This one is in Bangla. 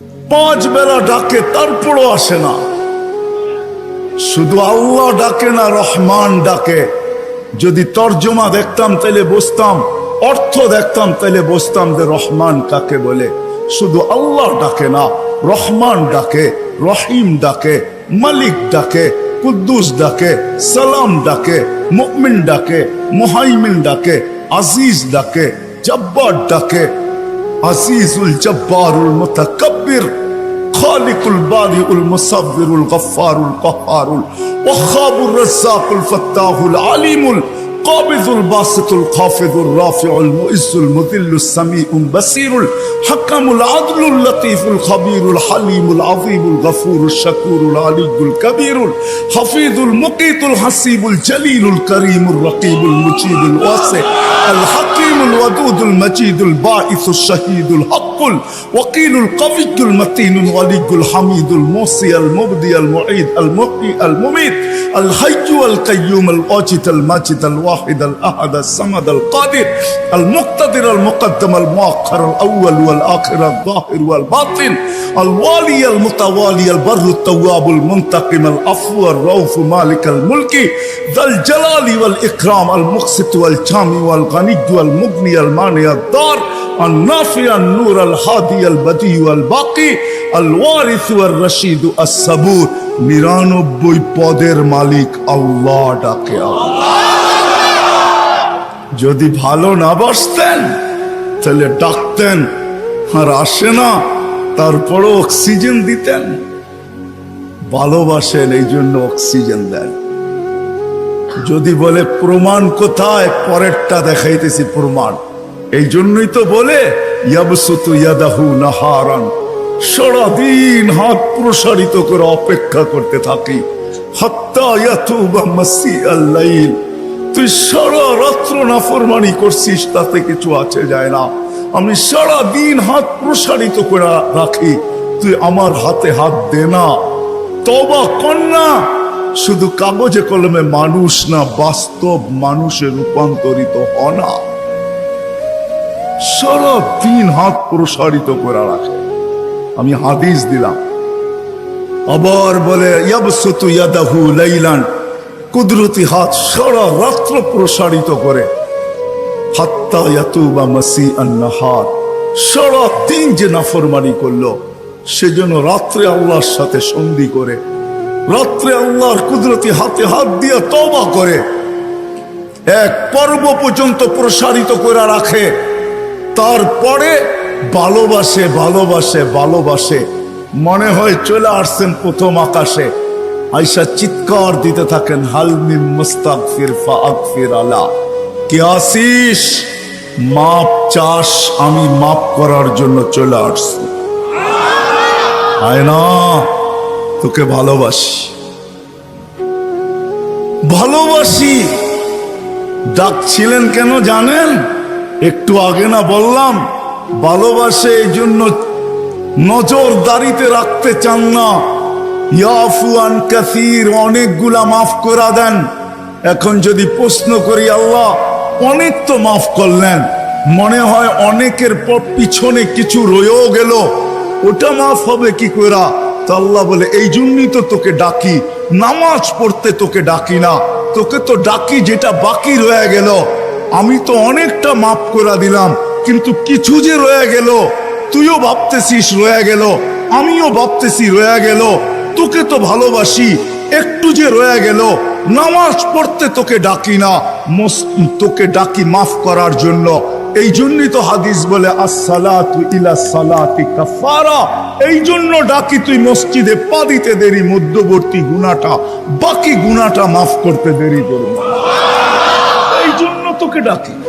পাঁচ বেলা ডাকে, তারপরও আসে না। শুধু আল্লাহ ডাকে না, রহমান ডাকে। যদি তর্জমা দেখতাম তাহলে বসতাম অর্থ দেখতাম তাহলে বসতাম যে রহমান কাকে বলে। শুধু আল্লাহ ডাকে না, রহমান ডাকে, রহিম ডাকে, মালিক ডাকে, কুদ্দুস ডাকে, সালাম ডাকে, মুমিন ডাকে, মুহাইমিন ডাকে, আজিজ ডাকে জব্বার ডাকে আজিজুল জব্বারুল মুতাকাব্বির খালিকুল বারিউল মুসাব্বিরুল গফফারুল কহারুল ওয়াহাবুর রাজ্জাকুল ফাত্তাহুল আলিমুল القابض الباسط الخافض الرافع المؤز المذل السميع البصير الحكم العدل اللطيف الخبير الحليم العظيم الغفور الشكور العلي الكبير الحفيظ المقيت الحسيب الجليل الكريم الرقيب المجيب الواسع الحكيم الودود المجيد الباعث الشهيد الحق الوكيل القوي المتين الولي الحميد الموصي المبدي المعيد المحيي المميت الحي القيوم الواجد الماجد الواحد الأحد الصمد القادر المقتدر المقدم المؤخر الأول والآخر الظاهر والباطن الوالي المتوالي البر التواب المنتقم العفو الرؤوف مالك الملك ذا الجلال والإكرام المقسط والجامع والغني والمغني المانع الدار النافع النور الهادي البديع الباقي الوارث والرشيد الصبور নিরানব্বই পদের মালিক আল্লাহ ডাকে আল্লাহ। যদি ভালো না বাসতেন তাহলে ডাকতেন আর আসে না তারপরও অক্সিজেন দিতেন ভালোবাসেন এই জন্য অক্সিজেন দেন যদি বলে প্রমাণ কোথায় পরেরটা দেখাইতেছি প্রমাণ এই জন্যই তো বলে ইয়াবসুতু ইয়াদাহু সারাদিন হাত প্রসারিত করে অপেক্ষা করতে থাকি। হাত্তা ইয়াতুবা মাসি আল্লাইল তুই সারা রাত্র নাফরমানি করছিস, তাতে কিছু আছে যায় না। আমি সারা দিন হাত প্রসারিত করে রাখি। তুই আমার হাতে হাত দে না। তবা কন্যা শুধু কাগজে কলমে মানুষ না, বাস্তব মানুষে রূপান্তরিত হ না। সারা দিন হাত প্রসারিত করে রাখে। আমি হাদিস দিলাম। আবার বলে লাইলান। কুদরতি হাত সারা রাত্র প্রসারিত করে। হাত্তা ইয়াতুবা মাসি আন্নাহার সারা দিন যে নাফরমানি করল, সেজন্য রাত্রে আল্লাহর সাথে সন্ধি করে, রাত্রে আল্লাহর কুদরতি হাতে হাত দিয়ে তবা করে, এক পর্ব পর্যন্ত প্রসারিত করে রাখে। তারপরে ভালোবাসে ভালোবাসে ভালোবাসে। মনে হয় চলে আসছেন প্রথম আকাশে। আইসা চিৎকার দিতে থাকেন হালমিম মুস্তাগফির ফাগফির আলা। কে আসিস মাপ চাস, আমি মাপ করার জন্য চলে আসছি। আয় না তোকে ভালোবাসি। ভালোবাসি? ডাকছিলেন কেন জানেন? একটু আগে না বললাম, ভালোবাসে এই জন্য নজর দাড়িতে রাখতে চান না। ইয়াফুয়ান কাসির, অনেকগুলা মাফ করা দেন। এখন যদি প্রশ্ন করি, আল্লাহ অনেক তো মাফ করলেন। মনে হয় অনেকের পিছনে কিছু রয়েও গেল। ওটা মাফ হবে কি করা তো আল্লাহ বলে, এই জন্যই তো তোকে ডাকি। নামাজ পড়তে তোকে ডাকি না। তোকে তো ডাকি যেটা বাকি রয়ে গেল। আমি তো অনেকটা মাফ করে দিলাম, কিন্তু কিছু যে রয়ে গেল, তুইও ভাবতেছিস রয়ে গেল, আমিও ভাবতেছি রয়ে গেল, তোকে তো ভালোবাসি, একটু যে রয়ে গেল, নামাজ পড়তে তোকে ডাকি না তোকে ডাকি মাফ করার জন্য। এই জন্যই তো হাদিস বলে এই জন্য ডাকি তুই মসজিদে পা দিতে দেরি, মধ্যবর্তী গুনাটা বাকি গুনাটা মাফ করতে দেরি করব। জন্য ডাকি।